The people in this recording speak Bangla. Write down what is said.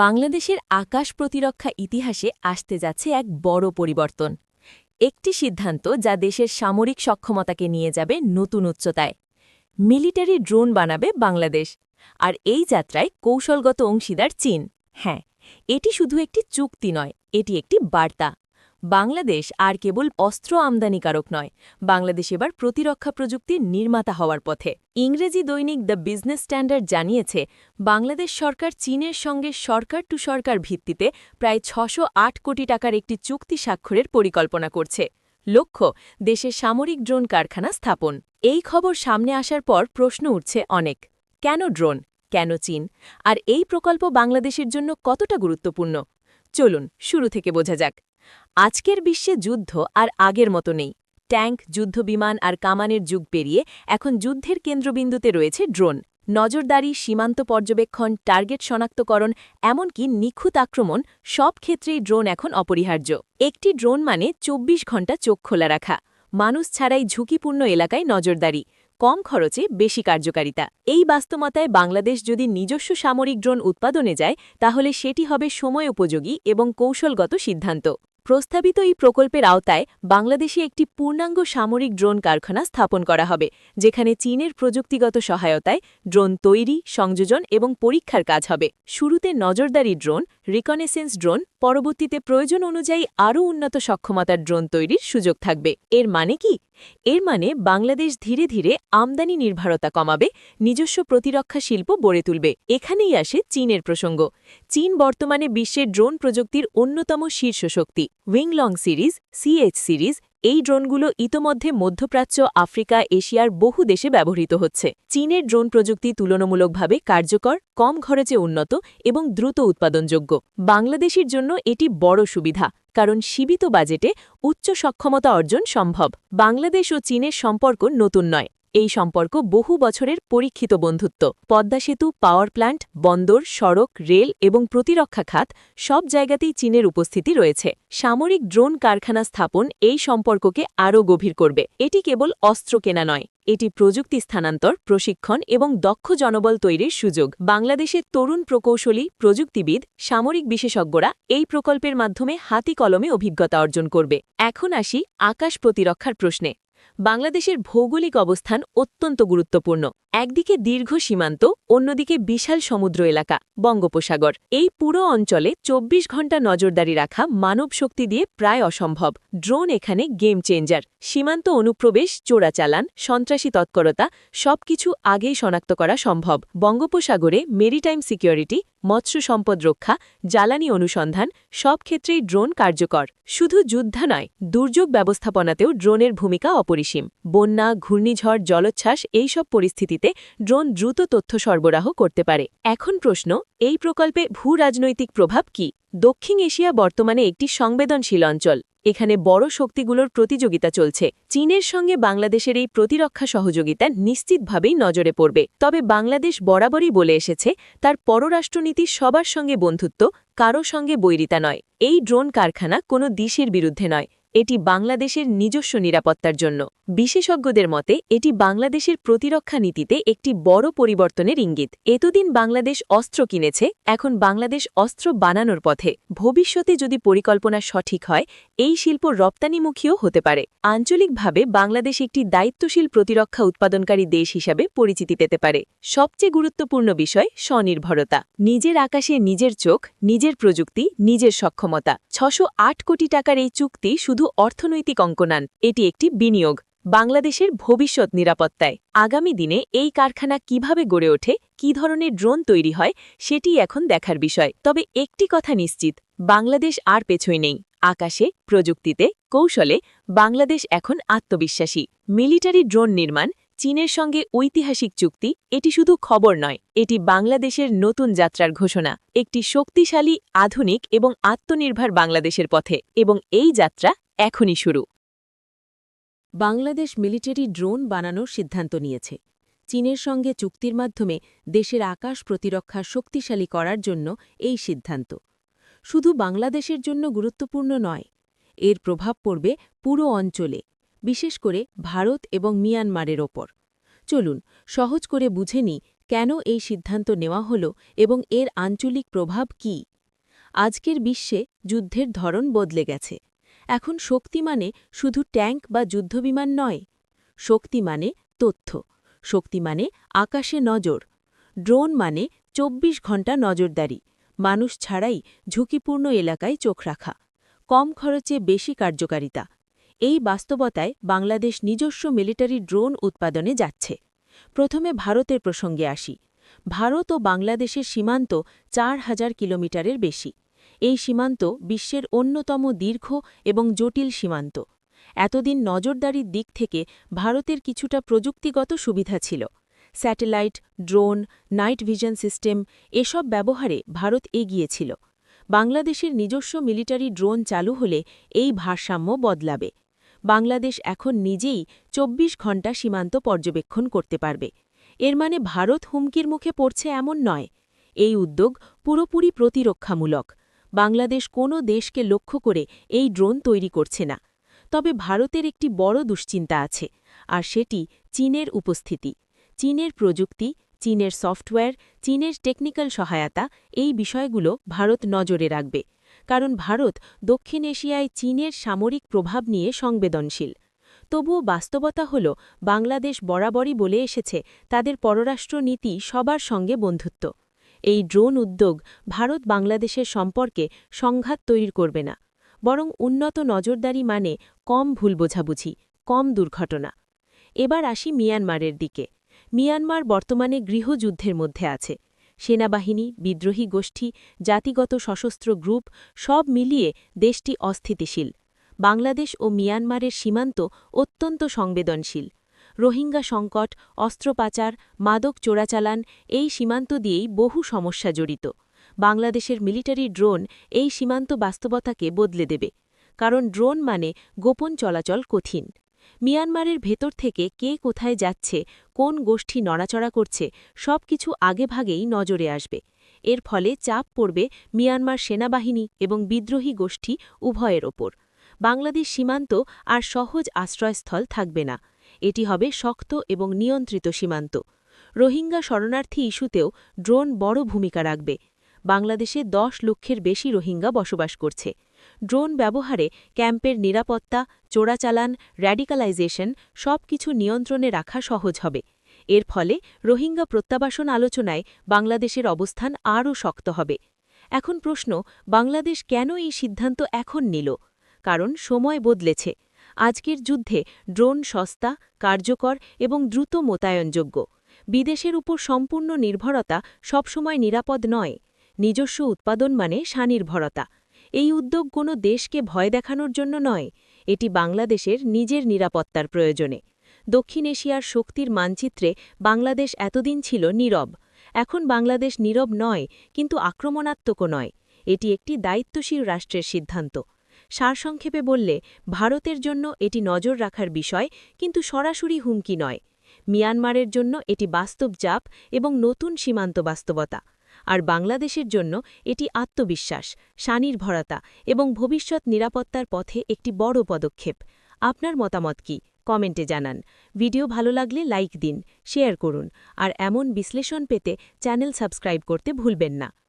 বাংলাদেশের আকাশ প্রতিরক্ষা ইতিহাসে আসতে যাচ্ছে এক বড় পরিবর্তন। একটি সিদ্ধান্ত যা দেশের সামরিক সক্ষমতাকে নিয়ে যাবে নতুন উচ্চতায়। মিলিটারি ড্রোন বানাবে বাংলাদেশ, আর এই যাত্রায় কৌশলগত অংশীদার চীন। হ্যাঁ এটি শুধু একটি চুক্তি নয়, এটি একটি বার্তা। বাংলাদেশ আর কেবল অস্ত্র আমদানিকারক নয়, বাংলাদেশ এবার প্রতিরক্ষা প্রযুক্তির নির্মাতা হওয়ার পথে। ইংরেজি দৈনিক দ্য বিজনেস স্ট্যান্ডার্ড জানিয়েছে, বাংলাদেশ সরকার চীনের সঙ্গে সরকার টু সরকার ভিত্তিতে প্রায় ছশো কোটি টাকার একটি চুক্তি স্বাক্ষরের পরিকল্পনা করছে। লক্ষ্য দেশে সামরিক ড্রোন কারখানা স্থাপন। এই খবর সামনে আসার পর প্রশ্ন উঠছে অনেক। কেন ড্রোন? কেন চীন? আর এই প্রকল্প বাংলাদেশের জন্য কতটা গুরুত্বপূর্ণ? চলুন, শুরু থেকে বোঝা যাক। আজকের বিশ্বে যুদ্ধ আর আগের মতো নেই। ট্যাঙ্ক, যুদ্ধবিমান আর কামানের যুগ পেরিয়ে এখন যুদ্ধের কেন্দ্রবিন্দুতে রয়েছে ড্রোন। নজরদারি, সীমান্ত পর্যবেক্ষণ, টার্গেট শনাক্তকরণ, এমনকি নিখুঁত আক্রমণ, সব ক্ষেত্রেই ড্রোন এখন অপরিহার্য। একটি ড্রোন মানে ২৪ ঘণ্টা চোখ খোলা রাখা। মানুষ ছাড়াই ঝুঁকিপূর্ণ এলাকায় নজরদারি। কম খরচে বেশি কার্যকারিতা। এই বাস্তবতায় বাংলাদেশ যদি নিজস্ব সামরিক ড্রোন উৎপাদনে যায়, তাহলে সেটি হবে সময় উপযোগী এবং কৌশলগত সিদ্ধান্ত। প্রস্তাবিত এই প্রকল্পের আওতায় বাংলাদেশে একটি পূর্ণাঙ্গ সামরিক ড্রোন কারখানা স্থাপন করা হবে, যেখানে চীনের প্রযুক্তিগত সহায়তায় ড্রোন তৈরি, সংযোজন এবং পরীক্ষার কাজ হবে। শুরুতে নজরদারি ড্রোন, রিকনেসেন্স ড্রোন, পরবর্তীতে প্রয়োজন অনুযায়ী আরও উন্নত সক্ষমতার ড্রোন তৈরির সুযোগ থাকবে। এর মানে কি? এর মানে বাংলাদেশ ধীরে ধীরে আমদানি নির্ভরতা কমাবে, নিজস্ব প্রতিরক্ষা শিল্প গড়ে তুলবে। এখানেই আসে চীনের প্রসঙ্গ। চীন বর্তমানে বিশ্বের ড্রোন প্রযুক্তির অন্যতম শীর্ষ শক্তি Wing Loong series CH series এই ড্রোনগুলো ইতোমধ্যে মধ্যপ্রাচ্য, আফ্রিকা, এশিয়ার বহু দেশে ব্যবহৃত হচ্ছে। চীনের ড্রোন প্রযুক্তি তুলনামূলকভাবে কার্যকর, কম খরচে উন্নত এবং দ্রুত উৎপাদনযোগ্য। বাংলাদেশের জন্য এটি বড় সুবিধা, কারণ সীমিত বাজেটে উচ্চ সক্ষমতা অর্জন সম্ভব। বাংলাদেশ ও চীনের সম্পর্ক নতুন নয়। এই সম্পর্ক বহু বছরের পরীক্ষিত বন্ধুত্ব। পদ্মা সেতু, পাওয়ার প্ল্যান্ট বন্দর, সড়ক, রেল এবং প্রতিরক্ষা খাত সব জায়গাতেই চীনের উপস্থিতি রয়েছে। সামরিক ড্রোন কারখানা স্থাপন এই সম্পর্ককে আরও গভীর করবে। এটি কেবল অস্ত্র কেনা নয়, এটি প্রযুক্তি স্থানান্তর, প্রশিক্ষণ এবং দক্ষ জনবল তৈরির সুযোগ। বাংলাদেশের তরুণ প্রকৌশলী, প্রযুক্তিবিদ, সামরিক বিশেষজ্ঞরা এই প্রকল্পের মাধ্যমে হাতি কলমে অভিজ্ঞতা অর্জন করবে। এখন আসি আকাশ প্রতিরক্ষার প্রশ্নে। বাংলাদেশের ভৌগোলিক অবস্থান অত্যন্ত গুরুত্বপূর্ণ। একদিকে দীর্ঘ সীমান্ত, অন্যদিকে বিশাল সমুদ্র এলাকা, বঙ্গোপসাগর। এই পুরো অঞ্চলে ২৪ ঘণ্টা নজরদারি রাখা মানব শক্তি দিয়ে প্রায় অসম্ভব। ড্রোন এখানে গেম চেঞ্জার। সীমান্ত অনুপ্রবেশ, চোরাচালান, সন্ত্রাসী তৎপরতা, সবকিছু আগেই শনাক্ত করা সম্ভব। বঙ্গোপসাগরে মেরিটাইম সিকিউরিটি মৎস্য সম্পদ রক্ষা, জ্বালানি অনুসন্ধান, সব ক্ষেত্রেই ড্রোন কার্যকর। শুধু যুদ্ধা নয়, দুর্যোগ ব্যবস্থাপনাতেও ড্রোনের ভূমিকা অপরিসীম। বন্যা, ঘূর্ণিঝড়, জলোচ্ছ্বাস এইসব পরিস্থিতিতে ড্রোন দ্রুত তথ্য সরবরাহ করতে পারে। এখন প্রশ্ন, এই প্রকল্পে ভূ রাজনৈতিক প্রভাব কি? দক্ষিণ এশিয়া বর্তমানে একটি সংবেদনশীল অঞ্চল। এখানে বড় শক্তিগুলোর প্রতিযোগিতা চলছে। চীনের সঙ্গে বাংলাদেশের এই প্রতিরক্ষা সহযোগিতা নিশ্চিতভাবেই নজরে পড়বে। তবে বাংলাদেশ বরাবরই বলে এসেছে, তার পররাষ্ট্রনীতি সবার সঙ্গে বন্ধুত্ব কারও সঙ্গে বৈরিতা নয়। এই ড্রোন কারখানা কোনো দেশের বিরুদ্ধে নয়। এটি বাংলাদেশের নিজস্ব নিরাপত্তার জন্য। বিশেষজ্ঞদের মতে, এটি বাংলাদেশের প্রতিরক্ষা নীতিতে একটি বড় পরিবর্তনের ইঙ্গিত। এতদিন বাংলাদেশ অস্ত্র কিনেছে, এখন বাংলাদেশ অস্ত্র বানানোর পথে। ভবিষ্যতে যদি পরিকল্পনা সঠিক হয়, এই শিল্প রপ্তানিমুখীও হতে পারে। আঞ্চলিকভাবে বাংলাদেশ একটি দায়িত্বশীল প্রতিরক্ষা উৎপাদনকারী দেশ হিসাবে পরিচিতি পেতে পারে। সবচেয়ে গুরুত্বপূর্ণ বিষয় স্বনির্ভরতা। নিজের আকাশে নিজের চোখ, নিজের প্রযুক্তি, নিজের সক্ষমতা। ছশো কোটি টাকার এই চুক্তি শুধু শুধু অর্থনৈতিক অঙ্কনান। এটি একটি বিনিয়োগ, বাংলাদেশের ভবিষ্যৎ নিরাপত্তায়। আগামী দিনে এই কারখানা কীভাবে গড়ে ওঠে, কি ধরনের ড্রোন তৈরি হয়, সেটি এখন দেখার বিষয়। তবে একটি কথা নিশ্চিত, বাংলাদেশ আর পেছই নেই। আকাশে, প্রযুক্তিতে, কৌশলে, বাংলাদেশ এখন আত্মবিশ্বাসী। মিলিটারি ড্রোন নির্মাণ চীনের সঙ্গে ঐতিহাসিক চুক্তি, এটি শুধু খবর নয়, এটি বাংলাদেশের নতুন যাত্রার ঘোষণা, একটি শক্তিশালী, আধুনিক এবং আত্মনির্ভর বাংলাদেশের পথে, এবং এই যাত্রা এখনই শুরু। বাংলাদেশ মিলিটারি ড্রোন বানানোর সিদ্ধান্ত নিয়েছে। চীনের সঙ্গে চুক্তির মাধ্যমে দেশের আকাশ প্রতিরক্ষা শক্তিশালী করার জন্য এই সিদ্ধান্ত। শুধু বাংলাদেশের জন্য গুরুত্বপূর্ণ নয়, এর প্রভাব পড়বে পুরো অঞ্চলে। বিশেষ করে ভারত এবং মিয়ানমারের ওপর। চলুন, সহজ করে বুঝে নিই কেন এই সিদ্ধান্ত নেওয়া হল এবং এর আঞ্চলিক প্রভাব কি। আজকের বিশ্বে যুদ্ধের ধরন বদলে গেছে। এখন শক্তি মানে শুধু ট্যাঙ্ক বা যুদ্ধবিমান নয়। শক্তি মানে তথ্য। শক্তি মানে আকাশে নজর। ড্রোন মানে ২৪ ঘণ্টা নজরদারি। মানুষ ছাড়াই ঝুঁকিপূর্ণ এলাকায় চোখ রাখা। কম খরচে বেশি কার্যকারিতা। এই বাস্তবতায় বাংলাদেশ নিজস্ব মিলিটারি ড্রোন উৎপাদনে যাচ্ছে। প্রথমে ভারতের প্রসঙ্গে আসি। ভারত ও বাংলাদেশের সীমান্ত চার হাজার কিলোমিটারের বেশি। এই সীমান্ত বিশ্বের অন্যতম দীর্ঘ এবং জটিল সীমান্ত। এতদিন নজরদারির দিক থেকে ভারতের কিছুটা প্রযুক্তিগত সুবিধা ছিল। Satellite, drone, night vision system এসব ব্যবহারে ভারত এগিয়েছিল বাংলাদেশের নিজস্ব মিলিটারি ড্রোন চালু হলে এই ভারসাম্য বদলাবে। বাংলাদেশ এখন নিজেই ২৪ ঘণ্টা সীমান্ত পর্যবেক্ষণ করতে পারবে। এর মানে ভারত হুমকির মুখে পড়ছে এমন নয়। এই উদ্যোগ পুরোপুরি প্রতিরক্ষামূলক। বাংলাদেশ কোনো দেশকে লক্ষ্য করে এই ড্রোন তৈরি করছে না। তবে ভারতের একটি বড় দুশ্চিন্তা আছে, আর সেটি চীনের উপস্থিতি। চীনের প্রযুক্তি, চীনের সফটওয়্যার, চীনের টেকনিক্যাল সহায়তা এই বিষয়গুলো ভারত নজরে রাখবে। কারণ ভারত দক্ষিণ এশিয়ায় চীনের সামরিক প্রভাব নিয়ে সংবেদনশীল। তবুও বাস্তবতা হল, বাংলাদেশ বরাবরই বলে এসেছে, তাদের পররাষ্ট্র নীতি সবার সঙ্গে বন্ধুত্ব। এই ড্রোন উদ্যোগ ভারত বাংলাদেশের সম্পর্কে সংঘাত তৈরি করবে না, বরং উন্নত নজরদারি মানে কম ভুল বোঝাবুঝি, কম দুর্ঘটনা। এবার আসি মিয়ানমারের দিকে। মিয়ানমার বর্তমানে গৃহযুদ্ধের মধ্যে আছে। সেনাবাহিনী, বিদ্রোহী গোষ্ঠী, জাতিগত সশস্ত্র গ্রুপ সব মিলিয়ে দেশটি অস্থিতিশীল। বাংলাদেশ ও মিয়ানমারের সীমান্ত অত্যন্ত সংবেদনশীল। রোহিঙ্গা সংকট, অস্ত্রপাচার, মাদক চোরাচালান এই সীমান্ত দিয়েই বহু সমস্যা জড়িত। বাংলাদেশের মিলিটারি ড্রোন এই সীমান্ত বাস্তবতাকে বদলে দেবে। কারণ ড্রোন মানে গোপন চলাচল কঠিন। মিয়ানমারের ভেতর থেকে কে কোথায় যাচ্ছে, কোন গোষ্ঠী নড়াচড়া করছে সব কিছু আগেভাগেই নজরে আসবে। এর ফলে চাপ পড়বে মিয়ানমার সেনাবাহিনী এবং বিদ্রোহী গোষ্ঠী উভয়ের ওপর। বাংলাদেশ সীমান্ত আর সহজ আশ্রয়স্থল থাকবে না। এটি হবে শক্ত এবং নিয়ন্ত্রিত সীমান্ত। রোহিঙ্গা শরণার্থী ইস্যুতেও ড্রোন বড় ভূমিকা রাখবে। বাংলাদেশে দশ লক্ষের বেশি রোহিঙ্গা বসবাস করছে। ড্রোন ব্যবহারে ক্যাম্পের নিরাপত্তা, চোরাচালান, র্যাডিকালাইজেশন সব কিছু নিয়ন্ত্রণে রাখা সহজ হবে। এর ফলে রোহিঙ্গা প্রত্যাবাসন আলোচনায় বাংলাদেশের অবস্থান আরও শক্ত হবে। এখন প্রশ্ন, বাংলাদেশ কেন এই সিদ্ধান্ত এখন নিল? কারণ সময় বদলেছে। আজকের যুদ্ধে ড্রোন সস্তা, কার্যকর এবং দ্রুত মোতায়নযোগ্য। বিদেশের উপর সম্পূর্ণ নির্ভরতা সবসময় নিরাপদ নয়। নিজস্ব উৎপাদন মানে স্বানির্ভরতা। এই উদ্যোগ কোনো দেশকে ভয় দেখানোর জন্য নয়, এটি বাংলাদেশের নিজের নিরাপত্তার প্রয়োজনে। দক্ষিণ এশিয়ার শক্তির মানচিত্রে বাংলাদেশ এতদিন ছিল নীরব। এখন বাংলাদেশ নীরব নয়, কিন্তু আক্রমণাত্মকও নয়। এটি একটি দায়িত্বশীল রাষ্ট্রের সিদ্ধান্ত। সারসংক্ষেপে বললে, ভারতের জন্য এটি নজর রাখার বিষয়, কিন্তু সরাসরি হুমকি নয়। মিয়ানমারের জন্য এটি বাস্তব চাপ এবং নতুন সীমান্ত বাস্তবতা। আর বাংলাদেশের জন্য এটি আত্মবিশ্বাস, স্বনির্ভরতা এবং ভবিষ্যৎ নিরাপত্তার পথে একটি বড় পদক্ষেপ। আপনার মতামত কি? কমেন্টে জানান। ভিডিও ভালো লাগলে লাইক দিন, শেয়ার করুন আর এমন বিশ্লেষণ পেতে চ্যানেল সাবস্ক্রাইব করতে ভুলবেন না।